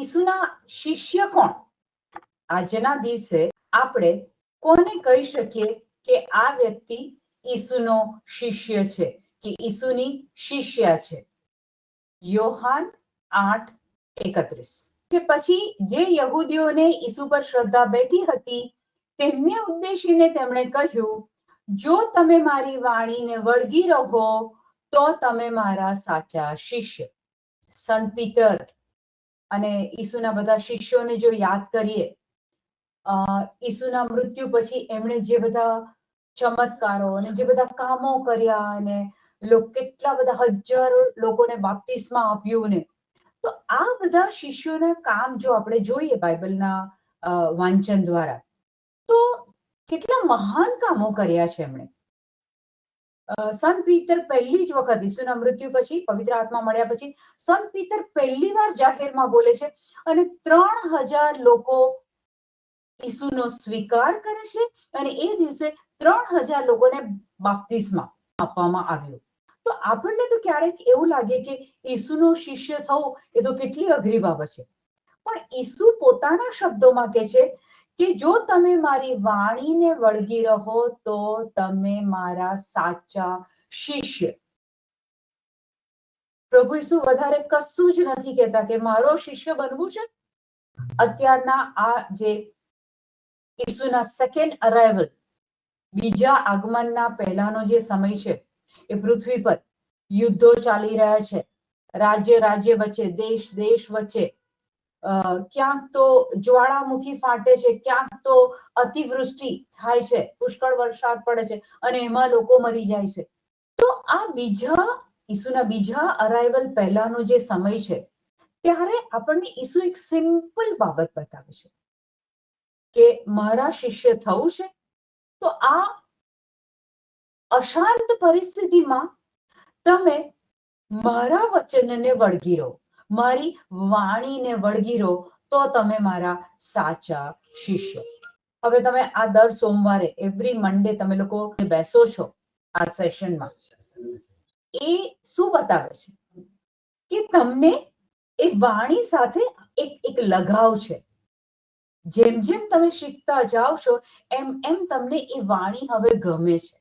ઈસુના શિષ્ય કોણ? આજના દિવસે આપણે કોને કહી શકીએ કે આ વ્યક્તિ ઈસુનો શિષ્ય છે, કે ઈસુની શિષ્યા છે? યોહાન આઠ એકત્રીસ. કે પછી જે યહૂદીઓને ઈસુ પર શ્રદ્ધા બેઠી હતી, તેમને ઉદ્દેશીને તેમણે કહ્યું, જો તમે મારી વાણીને વળગી રહો, તો તમે મારા સાચા શિષ્ય. સંત પીટર અને ઈસુના બધા શિષ્યોને જો યાદ કરીએ ઈસુના મૃત્યુ પછી એમણે જે બધા ચમત્કારો અને જે બધા કામો કર્યા અને કેટલા બધા હજારો લોકોને બાપ્તિસ્મા આપ્યું ને, તો આ બધા શિષ્યોના કામ જો આપણે જોઈએ બાઇબલના વાંચન દ્વારા, તો કેટલા મહાન કામો કર્યા છે એમણે. સંત પીતર પહેલી જ વખત ઈસુના મૃત્યુ પછી, પવિત્ર આત્મા મળ્યા પછી સંત પીતર પહેલી વાર જાહેરમાં બોલે છે અને ત્રણ હજાર લોકો ઈસુનો સ્વીકાર કરે છે અને એ દિવસે ત્રણ હજાર લોકોને બાપ્તિસ્મા આપવામાં આવ્યો. તો આપણને તો ક્યારેક એવું લાગે કે ઈસુનો શિષ્ય થવું એ તો કેટલી અઘરી બાબત છે. પણ ઈસુ પોતાના શબ્દોમાં કે છે કે જો તમે મારી વાણીને વળગી રહો તો તમે મારા સાચા શિષ્ય. પ્રભુ ઈસુ વધારે કશું જ નથી કહેતા કે મારો શિષ્ય બનવું છે. અત્યારના આ જે ઈસુના સેકન્ડ અરાઈવલ બીજા આગમનના પહેલાનો જે સમય છે, એ પૃથ્વી પર યુદ્ધો ચાલી રહ્યા છે. રાજ્ય રાજ્ય વચ્ચે, દેશ દેશ વચ્ચે ક્યાંક તો જ્વાળામુખી ફાટે છે, ક્યાંક તો અતિવૃષ્ટિ થાય છે, પુષ્કળ વરસાદ પડે છે અને એમાં લોકો મરી જાય છે. તો આ બીજા, ઈસુના બીજા અરાઈવલ પહેલાનો જે સમય છે, ત્યારે આપણને ઈસુ એક સિમ્પલ બાબત બતાવે છે કે મારા શિષ્ય થવું છે, તો આ અશાંત પરિસ્થિતિમાં તમે મારા વચનને વળગી રહો. મારી વાણીને વળગી રહો, તો તમે મારા સાચા શિષ્ય. હવે તમે આ દર સોમવારે એવરી મંડે તમે લોકો બેસો છો આ સેશનમાં એ શું બતાવે છે? કે તમને એ વાણી સાથે એક એક લગાવ છે. જેમ જેમ તમે શીખતા જાઓ છો, એમ એમ તમને એ વાણી હવે ગમે છે.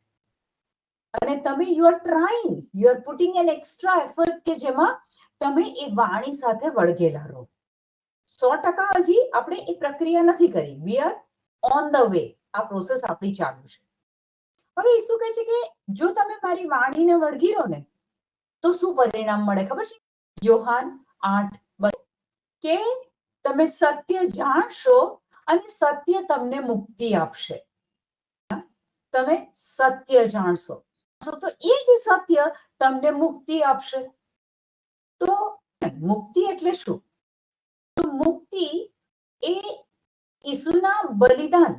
અને તમે you are trying you are putting an extra effort કે જેમાં તમે એ વાણી સાથે વળગેલા રહો. સો ટકા હજી આપણે એ પ્રક્રિયા નથી કરી. We are on the way આ પ્રોસેસ આપણી ચાલુ છે. હવે એ કહે છે કે જો તમે મારી વાણીને વળગી રહો ને, તો શું પરિણામ મળે ખબર છે? યોહાન આઠ કે તમે સત્ય જાણશો અને સત્ય તમને મુક્તિ આપશે. તમે સત્ય જાણશો. તો એ જ સત્ય તમને મુક્તિ આપશે. મુક્તિ એટલે શું? તો મુક્તિ એ ઈસુના બલિદાન.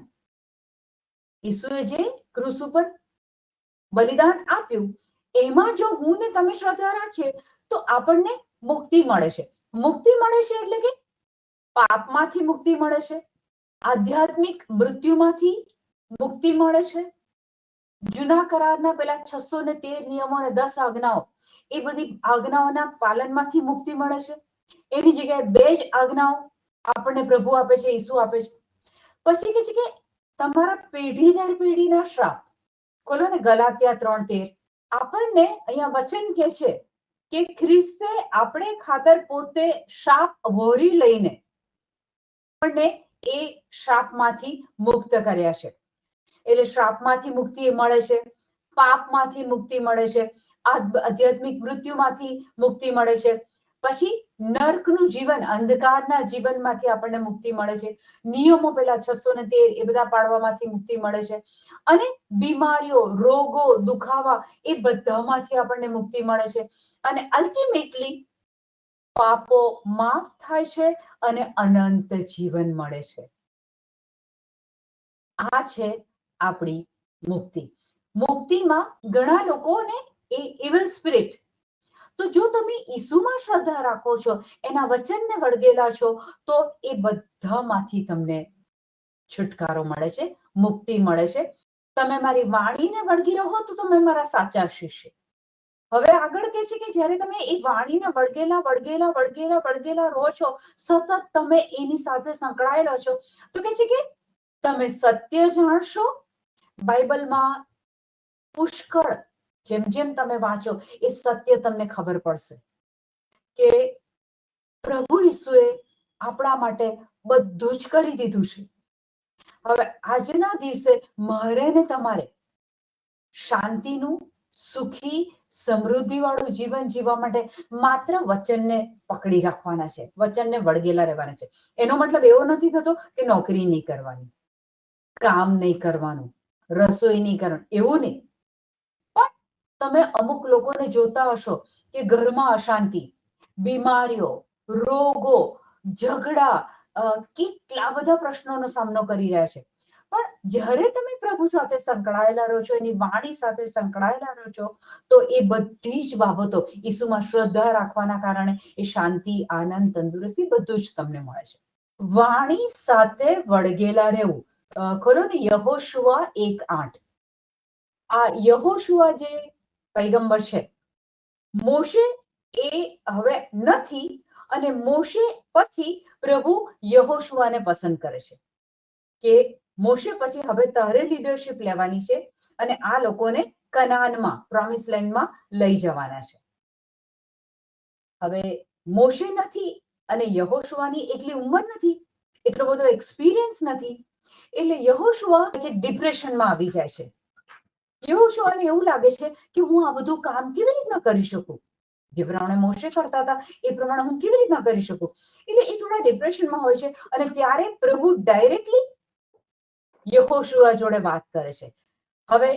ઈસુએ જે ક્રુસ ઉપર બલિદાન આપ્યું, એમાં જો હું ને તમે શ્રદ્ધા રાખીએ, તો આપણને મુક્તિ મળે છે. મુક્તિ મળે છે એટલે કે પાપમાંથી મુક્તિ મળે છે, આધ્યાત્મિક મૃત્યુમાંથી મુક્તિ મળે છે જૂના કરારના પેલા છસો ને તેર નિયમો અને દસ આજ્ઞાઓ, એ બધી આજ્ઞાઓના પાલનમાંથી મુક્તિ મળે છે. એની જગ્યાએ બે જ આજ્ઞાઓ આપણને પ્રભુ આપે છે, ઈસુ આપે છે. પછી કે છે કે તમારા પેઢી દર પેઢીના શ્રાપ, ખોલો ને ગલાત્યા ત્રણ તેર, આપણને અહીંયા વચન કે છે કે ખ્રિસ્તે આપણે ખાતર પોતે શાપ વહોરી લઈને આપણને એ શાપમાંથી મુક્ત કર્યા છે. એટલે શ્રાપમાંથી મુક્તિ મળે છે, પાપમાંથી મુક્તિ મળે છે, આધ- આધ્યાત્મિક મૃત્યુમાંથી મુક્તિ મળે છે. પછી નર્કનું જીવન, અંધકારના જીવનમાંથી આપણને મુક્તિ મળે છે. નિયમો પેલા છસો ને તેર એ બધા પાડવામાંથી મુક્તિ મળે છે. અને બીમારીઓ, રોગો, દુખાવા એ બધામાંથી આપણને મુક્તિ મળે છે. અને અલ્ટિમેટલી પાપો માફ થાય છે અને અનંત જીવન મળે છે. આ છે આપણી મુક્તિ. મુક્તિમાં ઘણા લોકોને એ ઇવલ સ્પિરિટ તો જો તમે ઈસુમાં શ્રદ્ધા રાખો છો, એના વચનને વળગેલા છો, તો એ બધામાંથી તમને છુટકારો મળે છે, મુક્તિ મળે છે. તમે મારી વાણીને વળગી રહો તો તમે મારા સાચા શિષ્ય. હવે આગળ કે છે કે જ્યારે તમે એ વાણીને વળગેલા વળગેલા વળગેલા વળગેલા રહો છો, સતત તમે એની સાથે સંકળાયેલા છો, તો કે છે કે તમે સત્ય જાણશો બાઇબલમાં પુષ્કળ, જેમ જેમ તમે વાંચો, એ સત્ય તમને ખબર પડશે કે પ્રભુ ઈસુએ આપણા માટે બધું જ કરી દીધું છે. હવે આજના દિવસે મારે ને તમારે શાંતિનું, સુખી સમૃદ્ધિ વાળું જીવન જીવવા માટે માત્ર વચનને પકડી રાખવાના છે. વચનને વળગેલા રહેવાના છે. એનો મતલબ એવો નથી થતો કે નોકરી નહીં કરવાની, કામ નહીં કરવાનું. રસોઈ કારણ. એવું નહીં. પણ તમે અમુક લોકોને જોતા હશો કે ઘરમાં અશાંતિ, બીમારીઓ, રોગો, ઝઘડા કેટલા બધા પ્રશ્નોનો સામનો કરી રહ્યા છે. પણ જ્યારે તમે પ્રભુ સાથે સંકળાયેલા રહો છો, એની વાણી સાથે સંકળાયેલા રહો છો, તો એ બધી જ બાબતો ઈસુમાં શ્રદ્ધા રાખવાના કારણે એ શાંતિ, આનંદ, તંદુરસ્તી બધું જ તમને મળે છે. વાણી સાથે વળગેલા રહેવું ખોલો ને યહોશુઆ એક આઠ. આ યહોશુઆ જે પૈગંબર છે, મોશે એ હવે નથી અને મોશે પછી પ્રભુ યહોશુઆને પસંદ કરે છે કે મોશે પછી હવે તારે લીડરશિપ લેવાની છે અને આ લોકોને કનાનમાં પ્રોમિસ લેન્ડમાં લઈ જવાના છે. હવે મોશે નથી અને યહોશુઆની એટલી ઉંમર નથી, એટલો બધો એક્સપિરિયન્સ નથી એટલે યહોશુઆ કે ડિપ્રેશનમાં આવી જાય છે. યહોશુઆને એવું લાગે છે કે હું આ બધું કામ કેવી રીતના કરી શકું? જે પ્રમાણે મોશે કરતા હતા, એ પ્રમાણે હું કેવી રીતના કરી શકું? એટલે એ થોડા ડિપ્રેશનમાં હોય છે અને ત્યારે પ્રભુ ડાયરેક્ટલી યહોશુઆ જોડે વાત કરે છે. હવે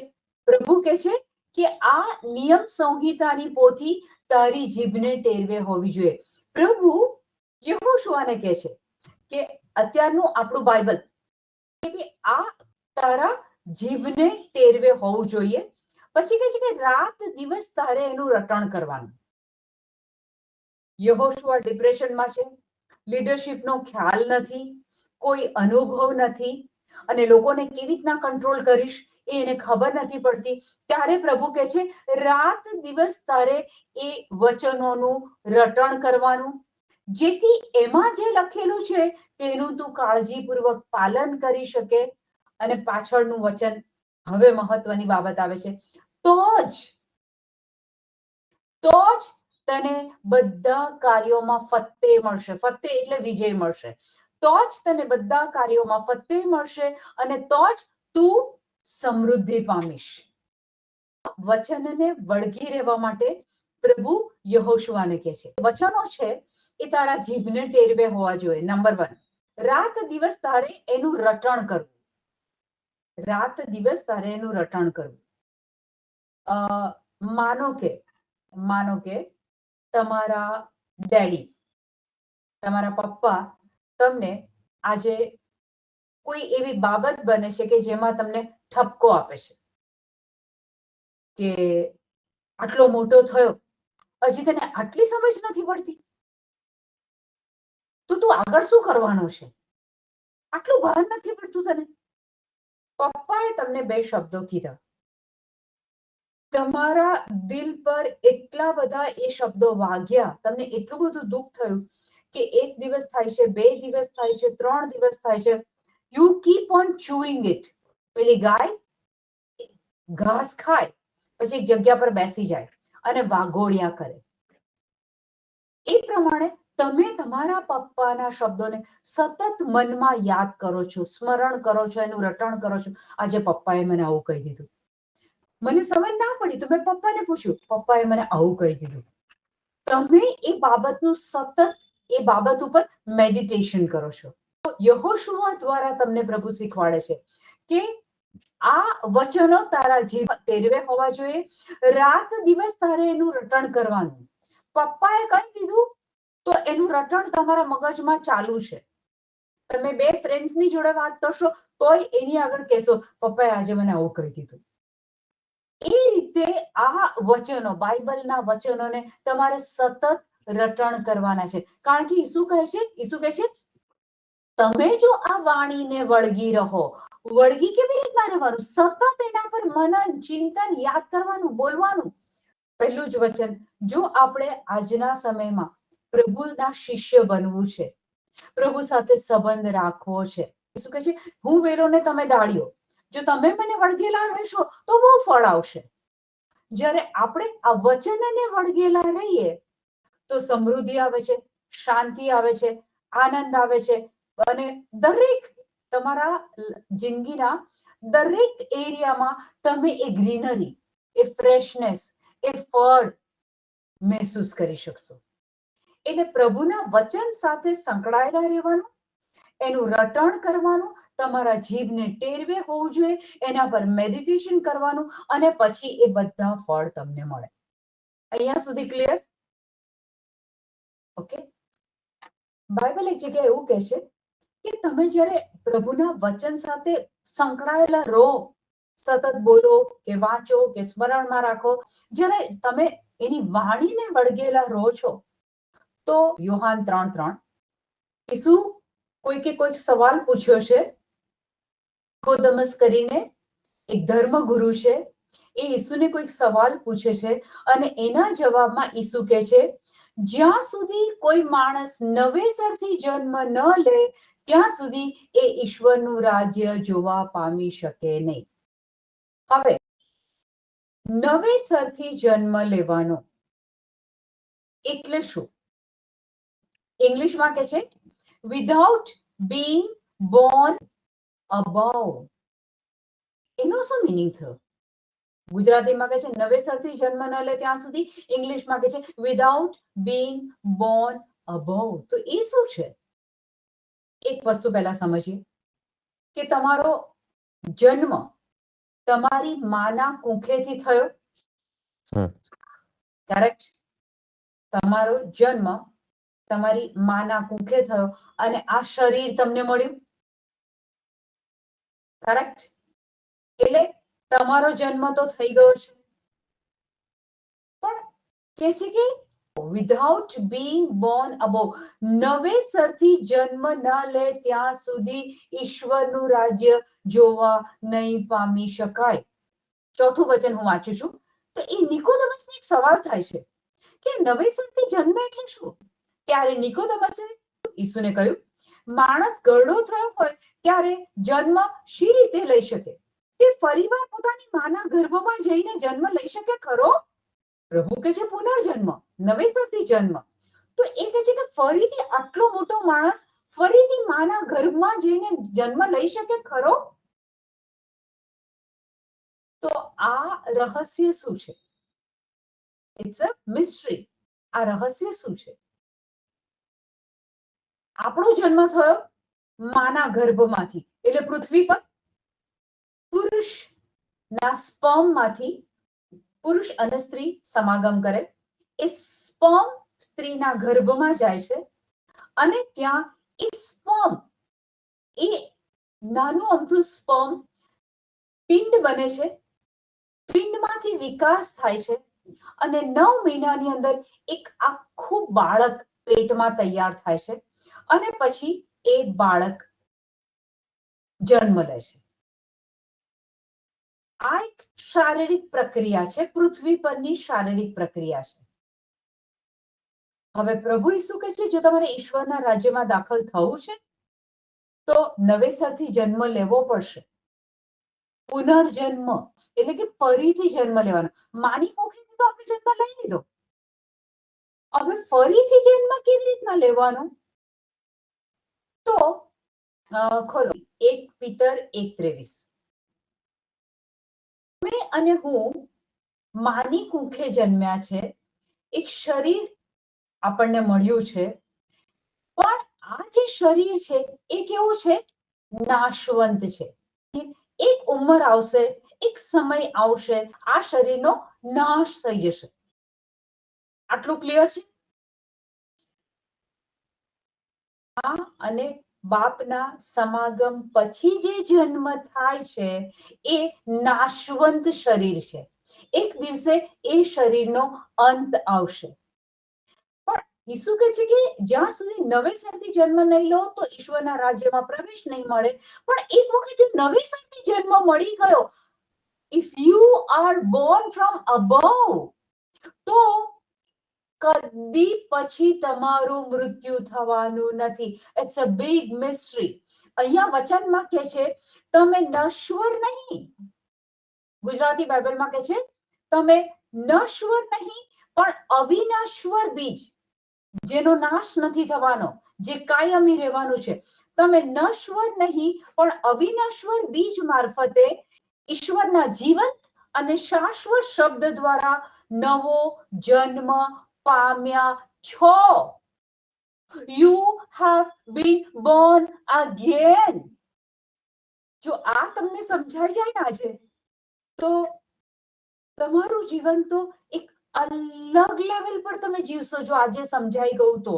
પ્રભુ કે છે કે આ નિયમ સંહિતાની પોથી તારી જીભને ટેરવે હોવી જોઈએ. પ્રભુ યહોશુઆને કહે છે કે અત્યારનું આપણું બાઇબલ આ તારા જીભને ટેરવે હોવું જોઈએ. પછી કહે છે કે રાત દિવસ તારે એનું રટણ કરવાનું. યહોશુઆ ડિપ્રેશનમાં છે. લીડરશિપનો ખ્યાલ નથી. કોઈ અનુભવ નથી. અને લોકોને કેવી રીતના કંટ્રોલ કરીશ એ એને ખબર નથી પડતી. ત્યારે પ્રભુ કહે છે, રાત દિવસ તારે એ વચનોનું રટણ કરવાનું. જેથી એમાં જે લખેલું છે, તેનું તું કાળજીપૂર્વક પાલન કરી શકે અને પાછળનું વચન હવે મહત્વની બાબત આવે છે. તો જ તો જ તને બધા કાર્યોમાં ફત્તે મળશે. ફત્તે એટલે વિજય મળશે. તો જ તને બધા કાર્યોમાં ફતે મળશે અને તો જ તું સમૃદ્ધિ પામીશ. વચનને વળગી રહેવા માટે પ્રભુ યહોશુઆને કહે છે. વચનો છે એ તારા જીભને ટેરવે હોવા જોઈએ નંબર વન રાત દિવસ તારે એનું રટણ કરવું. રાત દિવસ તારે એનું રટણ કરવું. માનો કે માનો કે તમારા ડેડી, તમારા પપ્પા તમને આજે કોઈ એવી બાબત બને છે કે જેમાં તમને ઠપકો આપે છે? કે આટલો મોટો થયો, હજી તને આટલી સમજ નથી પડતી? તો આગળ શું કરવાનો છે? આટલું ભાન નથી પડતું તને? પપ્પાએ તમને બે શબ્દો કીધા. તમારા દિલ પર એટલા બધા એ શબ્દો વાગ્યા, તમને એટલું બધું દુઃખ થયું કે એક દિવસ થાય છે, બે દિવસ થાય છે, ત્રણ દિવસ થાય છે. You keep on chewing it પેલી ગાય ઘાસ ખાય, પછી એક જગ્યા પર બેસી જાય અને વાગોળિયા કરે. એ પ્રમાણે તમે તમારા પપ્પાના શબ્દોને સતત મનમાં યાદ કરો છો, સ્મરણ કરો છો, એનું રટણ કરો છો. આજે પપ્પાએ મને આવું કહી દીધું. મને સમજ ના પડી તો મેં પપ્પાને પૂછ્યું, પપ્પાએ મને આવું કહી દીધું. તમે એ બાબતનું સતત, એ બાબત ઉપર મેડિટેશન કરો છો. યહોશુઆ દ્વારા તમને પ્રભુ શીખવાડે છે કે આ વચનો તારા જીવ ટેરવે હોવા જોઈએ. રાત દિવસ તારે એનું રટણ કરવાનું. પપ્પાએ કહી દીધું તો એનું રટણ તમારા મગજમાં ચાલુ છે. તમે બે ફ્રેન્ડ્સની જોડે વાત કરશો, તોય એની આગળ કહેશો, પપ્પાએ આજે મને આવું કહી દીધું. એ રીતે આ વચનો, બાઇબલના વચનોને તમારે સતત રટણ કરવાના છે. કારણ કે ઈસુ કહે છે, ઈસુ કહે છે, તમે જો આ વાણીને વળગી રહો. વળગી કેવી રીતના રહેવાનું? સતત એના પર મનન, ચિંતન, યાદ કરવાનું, બોલવાનું. પહેલું જ વચન, જો આપણે આજના સમયમાં પ્રભુના શિષ્ય બનવું છે. પ્રભુ સાથે સંબંધ રાખવો છે. શું કહે છે? હું વેરોને તમે ડાળ્યો જો તમે મને વળગેલા રહેશો, તો બહુ ફળ આવશે. જ્યારે આપણે આ વચનને વળગેલા રહીએ, તો સમૃદ્ધિ આવે છે, શાંતિ આવે છે, આનંદ આવે છે અને દરેક તમારા જિંદગીના દરેક એરિયામાં તમે એ ગ્રીનરી, એ ફ્રેશનેસ, એ ફળ મહેસૂસ કરી શકશો. એટલે પ્રભુના વચન સાથે સંકળાયેલા રહેવાનું, એનું રટણ કરવાનું, તમારા જીભને ટેરવે હોવું જોઈએ, એના પર મેડિટેશન કરવાનું, અને પછી એ બધા ફળ તમને મળે. અહીંયા સુધી ક્લિયર ઓકે બાઇબલ એક જગ્યાએ એવું કહે છે કે તમે જ્યારે પ્રભુના વચન સાથે સંકળાયેલા રહો, સતત બોલો કે વાંચો કે સ્મરણમાં રાખો, જ્યારે તમે એની વાણીને વળગેલા રહો છો તો યુહાન ત્રણ ત્રણ. ઈસુ કોઈ કે કોઈક સવાલ પૂછ્યો છે? કોદમસ કરીને એક ધર્મગુરુ છે. એ ઈસુને કોઈક સવાલ પૂછે છે અને એના જવાબમાં ઈસુ કહે છે, જ્યાં સુધી કોઈ માણસ નવેસરથી જન્મ ન લે, ત્યાં સુધી એ ઈશ્વરનું રાજ્ય જોવા પામી શકે નહીં. હવે, નવેસરથી જન્મ લેવાનો એટલે શું? ઇંગ્લિશમાં કે છે? વિધાઉટ બીંગ બોર્ન અબાઉ એનો શું મિનિંગ થયો? ગુજરાતીમાં કહે છે નવેસરથી જન્મ ન લે ત્યાં સુધી. ઇંગ્લિશમાં કહે છે વિધાઉટ બીંગ બોર્ન અબાઉ તો એ શું છે? એક વસ્તુ પહેલા સમજીએ. કે તમારો જન્મ તમારી માના કુંખેથી થયો. કરેક્ટ તમારો જન્મ તમારી માના કુંખે થયો અને આ શરીર તમને મળ્યું? કરેક્ટ એટલે તમારો જન્મ તો થઈ ગયો છે. પણ કે છે કે વિધાઉટ બીંગ બોર્ન અબો નવેસરથી જન્મ ન લે ત્યાં સુધી ઈશ્વરનું રાજ્ય જોવા નહીં પામી શકાય. ચોથું વચન હું વાંચું છું. તો એ નિકોદમસને એક સવાલ થાય છે કે નવેસરથી જન્મ એટલે શું? ત્યારે નિકોદમસે ઈસુને કહ્યું, માણસ ગરડો થયો હોય ત્યારે જન્મ શી રીતે લઈ શકે? તે ફરીવાર પોતાની માના ગર્ભમાં જઈને જન્મ લઈ શકે ખરો? પ્રભુ કે છે, પુનર્જન્મ, નવેસરથી જન્મ. તો એ કહે છે કે ફરીથી આટલો મોટો માણસ ફરીથી માના ગર્ભમાં જઈને જન્મ લઈ શકે ખરો? તો આ રહસ્ય શું છે? ઇટ્સ અ મિસ્ટ્રી આ રહસ્ય શું છે? આપણો જન્મ થયો માના ગર્ભમાંથી, એટલે પૃથ્વી પર પુરુષ ના સ્પર્મમાંથી પુરુષ અને સ્ત્રી સમાગમ કરે. એ સ્પર્મ સ્ત્રીના ગર્ભમાં જાય છે અને ત્યાં એ સ્પર્મ, એ નાનું અમથું સ્પર્મ પિંડ બને છે. પિંડમાંથી વિકાસ થાય છે અને નવ મહિનાની અંદર એક આખું બાળક પેટમાં તૈયાર થાય છે. અને પછી એ બાળક જન્મ લે છે. આ એક શારીરિક પ્રક્રિયા છે, પૃથ્વી પરની શારીરિક પ્રક્રિયા છે. હવે પ્રભુ ઈસુ કહે છે, જો તમારે ઈશ્વરના રાજ્યમાં દાખલ થવું છે, તો નવેસરથી જન્મ લેવો પડશે. પુનર્જન્મ, એટલે કે ફરીથી જન્મ લેવાનો. માની મોખીને તો આપણે જન્મ લઈ લીધો. હવે ફરીથી જન્મ કેવી રીતના લેવાનો? તો ખોલો. એક પિતર, એક ત્રેવીસ. તમે અને હું માની કુખે જન્મ્યા છે. એક શરીર આપણને મળ્યું છે. પણ આ જે શરીર છે, એ કેવું છે? નાશવંત છે. એક ઉંમર આવશે, એક સમય આવશે, આ શરીરનો નાશ થઈ જશે. આટલું ક્લિયર છે? આ અને બાપના સમાગમ પછી જે જન્મ થાય છે, એ નાશવંત શરીર છે. એક દિવસે એ શરીરનો અંત આવશે. પણ ઈસુ કહે છે કે જ્યાં સુધી નવેસરથી જન્મ નહીં લો, તો ઈશ્વરના રાજ્યમાં પ્રવેશ નહીં મળે. પણ એક વખત જો નવેસરથી જન્મ મળી ગયો if you are born from above તો કદી પછી તમારું મૃત્યુ થવાનું નથી. ઇટ્સ અ બિગ મિસ્ટ્રી અહીંયા વચનમાં કે છે, તમે નશ્વર નહીં. ગુજરાતી બાઇબલમાં કે છે, તમે નશ્વર નહીં, પણ અવિનાશ્વર બીજ, જેનો નાશ નથી થવાનો, જે કાયમી રહેવાનું છે. તમે નશ્વર નહીં, પણ અવિનાશ્વર બીજ મારફતે ઈશ્વરના જીવંત અને શાશ્વત શબ્દ દ્વારા નવો જન્મ પામ્યા છો. You have been born again જો આ તમને સમજાઈ જાય ને આજે, તો તમારું જીવન તો એક અલગ લેવલ પર તમે જીવશો, જો આજે સમજાઈ ગયું તો.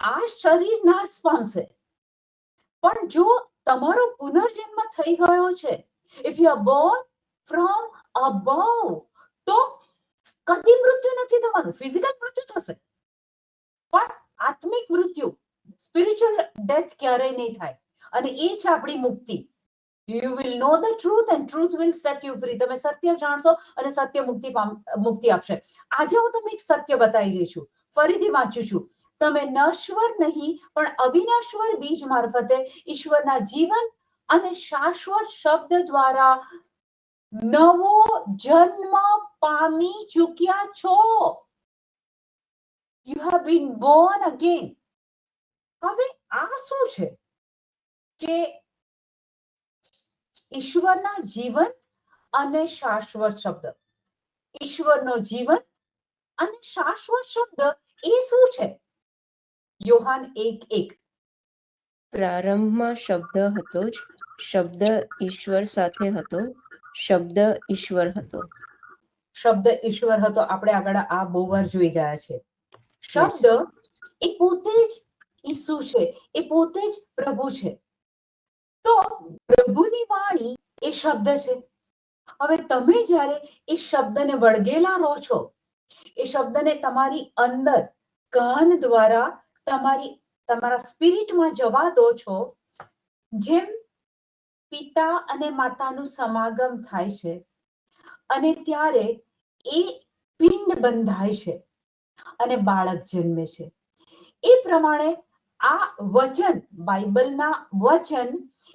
આ શરીર નાશ પામશે. પણ જો તમારો પુનર્જન્મ થઈ ગયો છે if you are born from above તો કદી મૃત્યુ નથી થવાનું ફિઝિકલ મૃત્યુ થશે પણ આત્મિક મૃત્યુ સ્પિરિચ્યુઅલ ડેથ ક્યારેય નહીં થાય. અને એ છે આપણી મુક્તિ you will know the truth and truth will set you free તમે સત્ય જાણશો અને સત્ય મુક્તિ મુક્તિ આપશે. આજે હું તમને એક સત્ય બતાવી રહી છું. ફરીથી વાંચું છું. તમે નશ્વર નહીં, પણ અવિનાશ્વર બીજ મારફતે ઈશ્વરના જીવન અને શાશ્વત શબ્દ દ્વારા નવો જન્મ પામી ચૂક્યા છો. You have been born again હવે આ શું છે? કે ઈશ્વરના જીવન અને શાશ્વત શબ્દ. ઈશ્વરનો જીવન અને શાશ્વત શબ્દ એ શું છે? યોહાન એક એક. પ્રારંભમાં શબ્દ હતો જ. શબ્દ ઈશ્વર સાથે હતો. શબ્દ ઈશ્વર હતો. શબ્દ ઈશ્વર હતો. આપણે આગળ આ બહુ વાર જોઈ ગયા છે. શબ્દ એ પોતે જ ઈસુ છે. એ પોતે જ પ્રભુ છે. તો પ્રભુની વાણી એ શબ્દ છે. હવે તમે જ્યારે એ શબ્દને વળગેલા રહો છો, એ શબ્દને તમારી અંદર કાન દ્વારા તમારી, તમારા સ્પિરિટમાં જવા દો છો, જેમ પિતા અને માતાનું સમાગમ થાય છે અને ત્યારે એ પિંડ બંધાય છે અને બાળક જન્મે છે. એ પ્રમાણે આ વચન, બાઇબલના વચન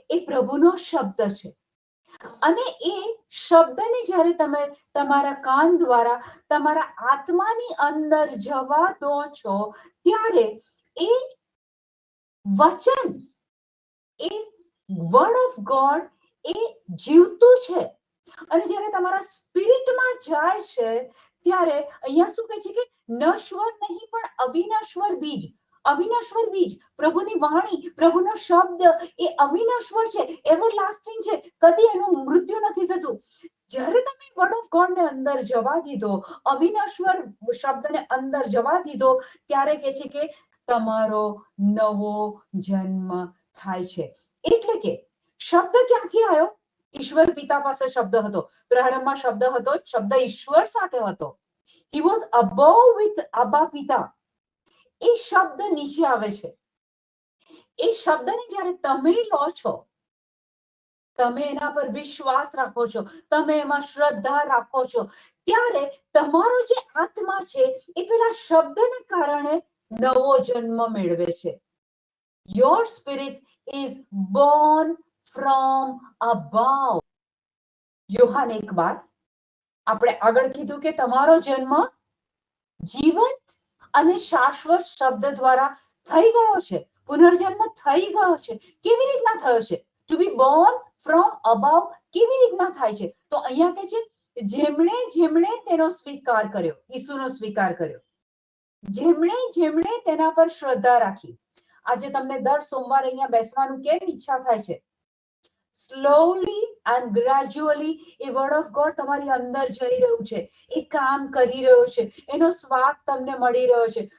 એ પ્રભુનો શબ્દ છે. અને એ શબ્દને જ્યારે તમે તમારા કાન દ્વારા તમારા આત્માની અંદર જવા દો છો, ત્યારે એ વચન એ વર્ડ ઓફ ગોડ એ જીવતું છે. અને જ્યારે તમારા સ્પિરિટમાં જાય છે, ત્યારે અહીંયા શું કહે છે કે નશ્વર નહીં, પણ અવિનશ્વર બીજ. અવિનશ્વર બીજ, પ્રભુની વાણી, પ્રભુનો શબ્દ, એ અવિનશ્વર છે એવર લાસ્ટિંગ છે. કદી એનું મૃત્યુ નથી થતું. જ્યારે તમે વર્ડ ઓફ ગોડ ને અંદર જવા દીધો, અવિનશ્વર શબ્દને અંદર જવા દીધો, ત્યારે કે છે કે તમારો નવો જન્મ થાય છે. એટલે કે શબ્દ ક્યાંથી આવ્યો? ઈશ્વર પિતા પાસે શબ્દ હતો. પ્રારંભમાં શબ્દ હતો, શબ્દ ઈશ્વર સાથે હતો. હી વોઝ અબવ વિથ અબા પિતા. એ શબ્દ નીચે આવે છે. એ શબ્દને જ્યારે તમે લો છો, તમે એના પર વિશ્વાસ રાખો છો, તમે એમાં શ્રદ્ધા રાખો છો, ત્યારે તમારો જે આત્મા છે, એ પેલા શબ્દને કારણે નવો જન્મ મેળવે છે. Your spirit is born from above. Yohan એક બાર આપણે આગળ કીધું કે તમારો જન્મ જીવંત અને શાશ્વત શબ્દ દ્વારા થઈ ગયો છે. પુનર્જન્મ થઈ ગયો છે. કેવી રીતના થયો છે? To be born from above કેવી રીતના થાય છે? તો અહીંયા કે છે, જેમણે જેમણે તેનો સ્વીકાર કર્યો, ઈસુનો સ્વીકાર કર્યો. જેમણે જેમણે તેના પર શ્રદ્ધા રાખી આજે તમને દર સોમવાર અહીંયા બેસવાનું કેમ ઈચ્છા થાય છે? સ્લોલી એન્ડ ગ્રેજ્યુઅલી એ વર્ડ ઓફ ગોડ તમારી અંદર જઈ રહ્યું છે. એ કામ કરી રહ્યો છે. એનો સ્વાદ તમને મળી રહ્યો છે.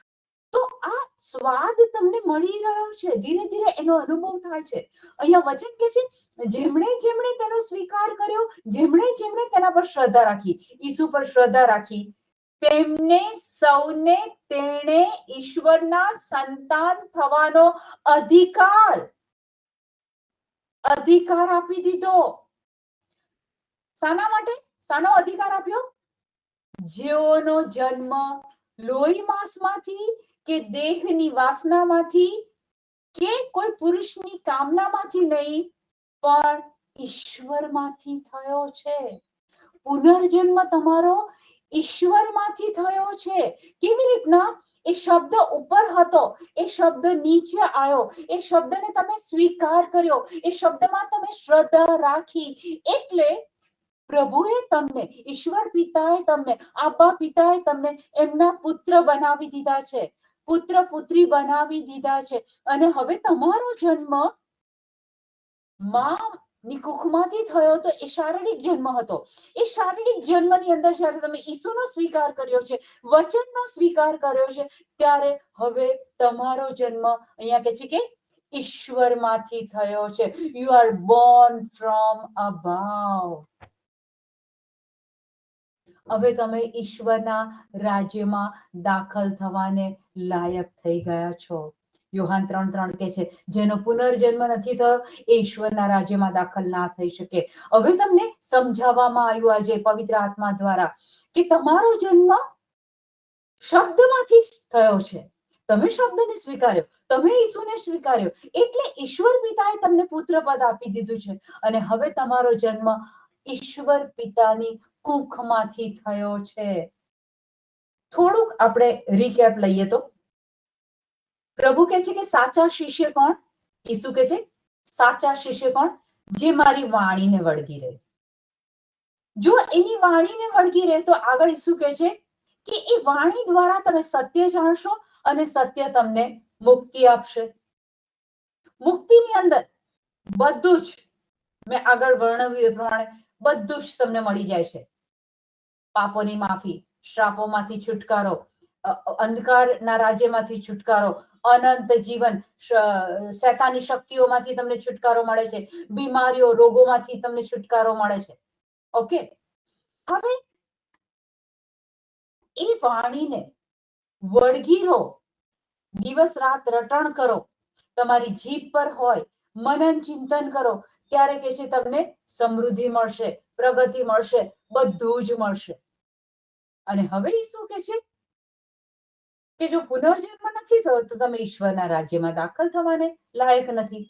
તો આ સ્વાદ તમને મળી રહ્યો છે. ધીરે ધીરે એનો અનુભવ થાય છે. અહીંયા વચન કે છે, જેમણે જેમણે તેનો સ્વીકાર કર્યો, જેમણે જેમણે તેના પર શ્રદ્ધા રાખી. ઈસુ પર શ્રદ્ધા રાખી. તેમને સૌને તેણે ઈશ્વરના સંતાન થવાનો અધિકાર અધિકાર આપી દીધો. શાના માટે? શાનો અધિકાર આપ્યો? જેઓનો જન્મ લોહી માંસમાંથી કે દેહની વાસનામાંથી કે કોઈ પુરુષની કામનામાંથી નહીં, પણ ઈશ્વરમાંથી થયો છે. પુનર્જન્મ તમારો ઈશ્વરમાંથી થયો છે. કેવી રીતના? એ શબ્દ ઉપર હતો. એ શબ્દ નીચે આવ્યો. એ શબ્દને તમે સ્વીકાર કર્યો. એ શબ્દમાં તમે શ્રદ્ધા રાખી. એટલે પ્રભુએ તમને, ઈશ્વર પિતાએ તમને આબા પિતાએ તમને એમના પુત્ર બનાવી દીધા છે. પુત્ર, પુત્રી બનાવી દીધા છે. અને હવે તમારો જન્મમાં ની કુખમાંથી થયો તો એ શારીરિક જન્મ હતો. એ શારીરિક જન્મની અંદર જ્યારે તમે ઈસુનો સ્વીકાર કર્યો છે, વચનનો સ્વીકાર કર્યો છે, ત્યારે હવે તમારો જન્મ અહીંયા કે છે કે ઈશ્વરમાંથી થયો છે. You are born from above હવે તમે ઈશ્વરના રાજ્યમાં દાખલ થવાને લાયક થઈ ગયા છો. યોહાન ત્રણ ત્રણ કે છે, જેનો પુનર્જન્મ નથી થયો, એ ઈશ્વરના રાજ્યમાં દાખલ ના થઈ શકે. હવે તમને સમજાવવામાં આવ્યું આજે પવિત્ર આત્મા દ્વારા કે તમારો જન્મ શબ્દમાંથી થયો છે. તમે શબ્દને સ્વીકાર્યો, તમે ઈસુને સ્વીકાર્યો, એટલે ઈશ્વર પિતાએ તમને પુત્ર પદ આપી દીધું છે. અને હવે તમારો જન્મ ઈશ્વર પિતાની કુખમાંથી થયો છે. થોડુંક આપણે રીકેપ લઈએ તો. પ્રભુ કે છે કે સાચા શિષ્ય કોણ? ઈસુ કે છે, સાચા શિષ્ય કોણ? જે મારી વાણીને વળગી રહે. જો એની વાણીને વળગી રહે, તો આગળ ઈસુ કહે છે કે એ વાણી દ્વારા તમે સત્ય જાણશો અને સત્ય તમને મુક્તિ આપશે. મુક્તિની અંદર બધું જ મેં આગળ વર્ણવ્યું એ પ્રમાણે બધું જ તમને મળી જાય છે. પાપોની માફી, શ્રાપોમાંથી છુટકારો અંધકારના રાજ્યમાંથી છુટકારો અનંત જીવન શૈતાની શક્તિઓમાંથી તમને છુટકારો મળે છે. બીમારીઓ, રોગોમાંથી તમને છુટકારો મળે છે. ઓકે? હવે એ વાણીને વળગીરો દિવસ રાત રટણ કરો. તમારી જીભ પર હોય મનન ચિંતન કરો. ત્યારે કે છે તમને સમૃદ્ધિ મળશે, પ્રગતિ મળશે, બધું જ મળશે. અને હવે શું કે છે? કે જો પુનર્જન્મ નથી થયો તો તમે ઈશ્વરના રાજ્યમાં દાખલ થવાને લાયક નથી.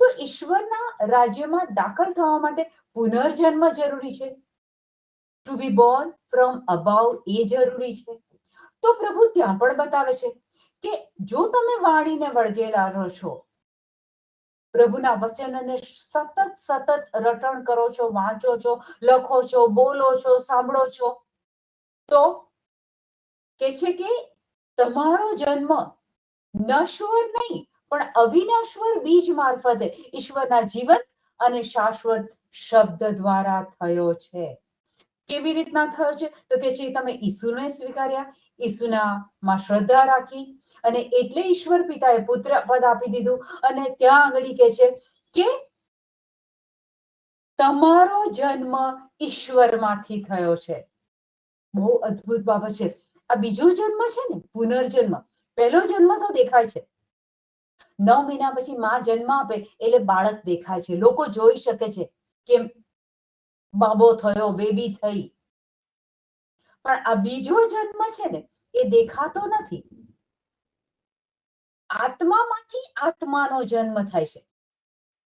તો ઈશ્વરના રાજ્યમાં દાખલ થવા માટે પુનર્જન્મ જરૂરી છે. To be born from above એ જરૂરી છે. તો પ્રભુ ત્યાં પણ બતાવે છે કે જો તમે વાણીને વળગેલા રહો છો, પ્રભુના વચનને સતત સતત રટણ કરો છો, વાંચો છો, લખો છો, બોલો છો, સાંભળો છો, તો કે છે કે તમારો જન્મ નશ્વર નહીં, પણ અવિનાશ્વર બીજ મારફતે ઈશ્વરના જીવન અને શાશ્વત શબ્દ દ્વારા થયો છે. કેવી રીતના થયો છે? તો કે જે તમે ઈસુને સ્વીકાર્યા, ઈસુના માં શ્રદ્ધા રાખી અને એટલે ઈશ્વર પિતાએ પુત્ર પદ આપી દીધું અને ત્યાં આગળ કે છે કે તમારો જન્મ ઈશ્વરમાંથી થયો છે. બહુ અદ્ભુત બાબત છે. આ બીજો જન્મ છે ને, પુનર્જન્મ. પહેલો જન્મ તો દેખાય છે. નવ મહિના પછી માં જન્મ આપે એટલે બાળક દેખાય છે. લોકો જોઈ શકે છે કે બાબો થયો, બેબી થઈ. પણ આ બીજો જન્મ છે ને, એ દેખાતો નથી. આત્મામાંથી આત્માનો જન્મ થાય છે.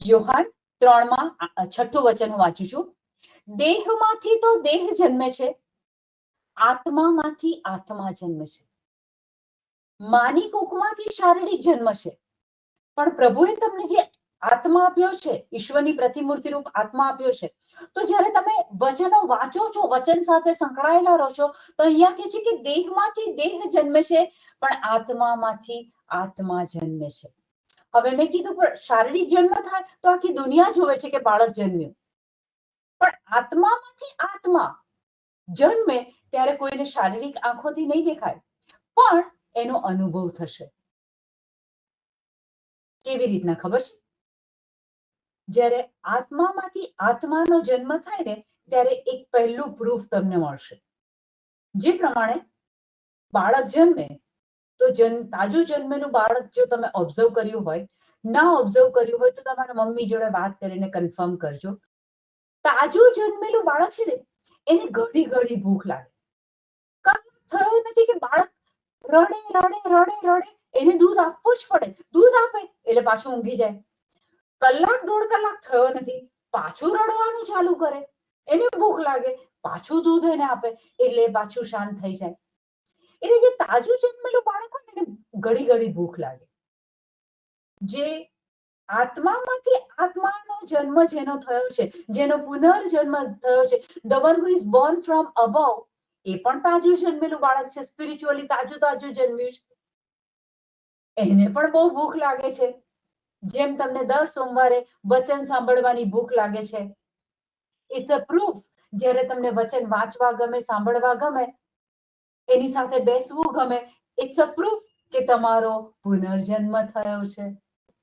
યોહાન ત્રણમાં છઠ્ઠું વચન હું વાંચું છું. દેહમાંથી તો દેહ જન્મે છે આત્મામાંથી આત્મા જન્મે છે. માની કુખમાંથી શારીરિક જન્મ છે. પણ પ્રભુએ તમને જે આત્મા આપ્યો છે, ઈશ્વરની પ્રતિમૂર્તિ રૂપ આત્મા આપ્યો છે, તો જ્યારે તમે વચનો વાંચો છો, વચન સાથે સંકળાયેલા રહો છો, તો અહીંયા કે છે કે દેહમાંથી દેહ જન્મે છે, પણ આત્મામાંથી આત્મા જન્મે છે. હવે મેં કીધું પણ શારીરિક જન્મ થાય તો આખી દુનિયા જોવે છે કે બાળક જન્મ્યું. પણ આત્મામાંથી આત્મા જન્મે ત્યારે કોઈને શારીરિક આંખોથી નહીં દેખાય, પણ એનો અનુભવ થશે. કેવી રીતના ખબર છે? જ્યારે આત્મામાંથી આત્માનો જન્મ થાય ને, ત્યારે એક પહેલું પ્રૂફ તમને મળશે. જે પ્રમાણે બાળક જન્મે, તો જન્મ તાજું જન્મેલું બાળક જો તમે ઓબ્ઝર્વ કર્યું હોય, ના ઓબ્ઝર્વ કર્યું હોય, તો તમારા મમ્મી જોડે વાત કરીને કન્ફર્મ કરજો. તાજું જન્મેલું બાળક છે ને, એને ઘડી ઘડી ભૂખ લાગે. થયો નથી કે બાળક રડે રડે રડે રડે, એને દૂધ આપવું જ પડે. દૂધ આપે એટલે પાછું ઊંઘી જાય. કલાક, દોઢ કલાક થયો નથી. પાછું રડવાનું ચાલુ કરે. એને ભૂખ લાગે. પાછું દૂધ એને આપે એટલે પાછું શાંત થઈ જાય. એટલે જે તાજું જન્મેલું બાળક હોય ને ઘડી ઘડી ભૂખ લાગે. જે આત્મામાંથી આત્માનો જન્મ જેનો થયો છે, જેનો પુનર્જન્મ થયો છે the one who is born from above એ પણ તાજું જન્મેલું બાળક છે સ્પિરિચ્યુઅલી તાજું તાજું જન્મ્યું છે. એને પણ બહુ ભૂખ લાગે છે. જેમ તમને દર સોમવારે વચન સાંભળવાની ભૂખ લાગે છે. ઇટ્સ અ પ્રૂફ જ્યારે તમને વચન વાંચવા ગમે, સાંભળવા ગમે, એની સાથે બેસવું ગમે ઇટ્સ અ પ્રૂફ કે તમારો પુનર્જન્મ થયો છે.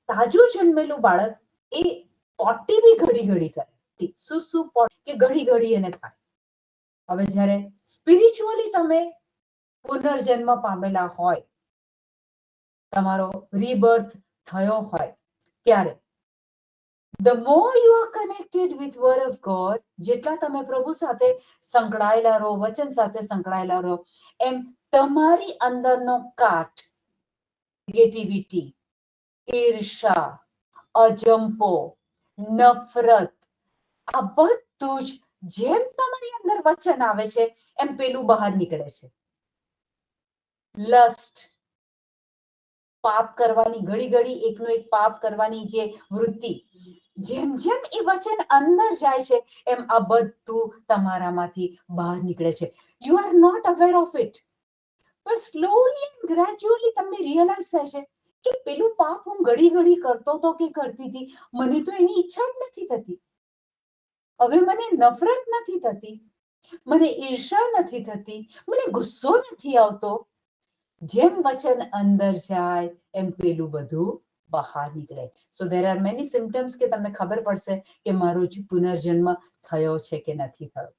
તાજું જન્મેલું બાળક એ પોટી બી ઘડી ઘડી કરે શું શું કે ઘડી ઘડી એને થાય. હવે જ્યારે સ્પિરિચ્યુઅલી તમે પુનર્જન્મ પામેલા હોય, તમારો રીબર્થ થયો હોય, ત્યારે the more you are connected with word of God જેટલા તમે પ્રભુ સાથે સંકળાયેલા રહો, વચન સાથે સંકળાયેલા રહો, એમ તમારી અંદરનો કાટ નેગેટિવિટી ઈર્ષા, અજંપો, નફરત, આ બધું જ જેમ તમારી અંદર વચન આવે છે, એમ પેલું બહાર નીકળે છે. લસ્ટ, પાપ કરવાની ઘડી ઘડી, એકનો એક પાપ કરવાની જે વૃત્તિ, જેમ જેમ એ વચન અંદર જાય છે, એમ આ બધું તમારામાંથી બહાર નીકળે છે. You are not aware of it પણ સ્લોલી ગ્રેજ્યુઅલી તમને રિયલાઇઝ થાય છે કે પેલું પાપ હું ઘડી ઘડી કરતો તો કે કરતી હતી, મને તો એની ઈચ્છા જ નથી થતી. હવે મને નફરત નથી થતી. મને ઈર્ષા નથી થતી. મને ગુસ્સો નથી આવતો. જેમ વચન અંદર જાય, એમ પેલું બધું બહાર નીકળે. So there are many symptoms કે તમને ખબર પડશે કે મારો પુનર્જન્મ થયો છે કે નથી થયો.